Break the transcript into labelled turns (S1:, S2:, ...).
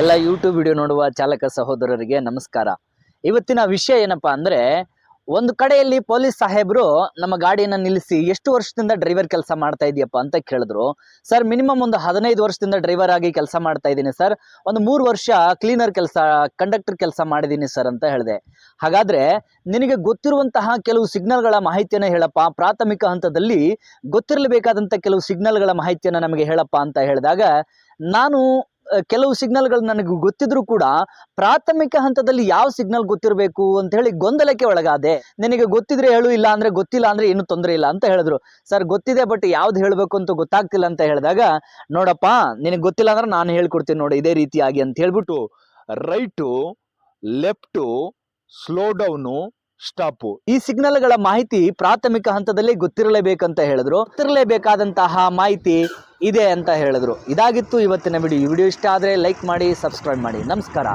S1: ಎಲ್ಲ YouTube video ನೋಡುವ ಚಾಲಕ ಸಹೋದರರಿಗೆ ನಮಸ್ಕಾರ. ಇವತ್ತಿನ ವಿಷಯ ಏನಪ್ಪಾ ಅಂದ್ರೆ, ಒಂದು ಕಡೆಯಲ್ಲಿ ಪೊಲೀಸ್ ಸಾಹೇಬರು ನಮ್ಮ ಗಾಡಿಯನ್ನು ನಿಲ್ಲಿಸಿ ಎಷ್ಟು ವರ್ಷದಿಂದ ಡ್ರೈವರ್ ಕೆಲಸ ಮಾಡ್ತಾ ಇದೆಯಪ್ಪ ಅಂತ ಕೇಳಿದ್ರು. ಸರ್ ಮಿನಿಮಮ್ ಒಂದು ಹದಿನೈದು ವರ್ಷದಿಂದ ಡ್ರೈವರ್ ಆಗಿ ಕೆಲಸ ಮಾಡ್ತಾ ಇದ್ದೀನಿ ಸರ್ ಒಂದು ಮೂರು ವರ್ಷ ಕ್ಲೀನರ್ ಕೆಲಸ ಕಂಡಕ್ಟರ್ ಕೆಲಸ ಮಾಡಿದ್ದೀನಿ ಸರ್ ಅಂತ ಹೇಳಿದೆ. ಹಾಗಾದ್ರೆ, ನಿನಗೆ ಗೊತ್ತಿರುವಂತಹ ಕೆಲವು ಸಿಗ್ನಲ್ಗಳ ಮಾಹಿತಿಯನ್ನು ಹೇಳಪ್ಪ. ಪ್ರಾಥಮಿಕ ಹಂತದಲ್ಲಿ ಗೊತ್ತಿರಲೇಬೇಕಾದಂಥ ಕೆಲವು ಸಿಗ್ನಲ್ಗಳ ಮಾಹಿತಿಯನ್ನು ನಮಗೆ ಹೇಳಪ್ಪ ಅಂತ ಹೇಳಿದಾಗ, ನಾನು ಕೆಲವು ಸಿಗ್ನಲ್ಗಳು ನನಗೆ ಗೊತ್ತಿದ್ರು ಕೂಡ ಪ್ರಾಥಮಿಕ ಹಂತದಲ್ಲಿ ಯಾವ ಸಿಗ್ನಲ್ ಗೊತ್ತಿರಬೇಕು ಅಂತ ಹೇಳಿ ಗೊಂದಲಕ್ಕೆ ಒಳಗಾದೆ. ನಿನಗೆ ಗೊತ್ತಿದ್ರೆ ಹೇಳು, ಇಲ್ಲ ಅಂದ್ರೆ ಗೊತ್ತಿಲ್ಲ ಅಂದ್ರೆ ಏನು ತೊಂದರೆ ಇಲ್ಲ ಅಂತ ಹೇಳಿದ್ರು. ಸರ್, ಗೊತ್ತಿದೆ, ಬಟ್ ಯಾವ್ದು ಹೇಳಬೇಕು ಅಂತ ಗೊತ್ತಾಗ್ತಿಲ್ಲ ಅಂತ ಹೇಳಿದಾಗ, ನೋಡಪ್ಪ, ನಿನಗೆ ಗೊತ್ತಿಲ್ಲ ಅಂದ್ರೆ ನಾನು ಹೇಳ್ಕೊಡ್ತೀನಿ ನೋಡಿ, ಇದೇ ರೀತಿಯಾಗಿ ಅಂತ ಹೇಳ್ಬಿಟ್ಟು
S2: right, left slow down stop
S1: ಈ ಸಿಗ್ನಲ್ಗಳ ಮಾಹಿತಿ ಪ್ರಾಥಮಿಕ ಹಂತದಲ್ಲಿ ಗೊತ್ತಿರಲೇಬೇಕಂತ ಹೇಳಿದ್ರು. ಗೊತ್ತಿರಲೇಬೇಕಾದಂತಹ ಮಾಹಿತಿ ಇದೆ ಅಂತ ಹೇಳಿದ್ರು. ಇದಾಗಿತ್ತು ಇವತ್ತಿನ ವಿಡಿಯೋ ಈ ವಿಡಿಯೋ ಇಷ್ಟ ಆದರೆ ಲೈಕ್ ಮಾಡಿ ಸಬ್ಸ್ಕ್ರೈಬ್ ಮಾಡಿ. ನಮಸ್ಕಾರ.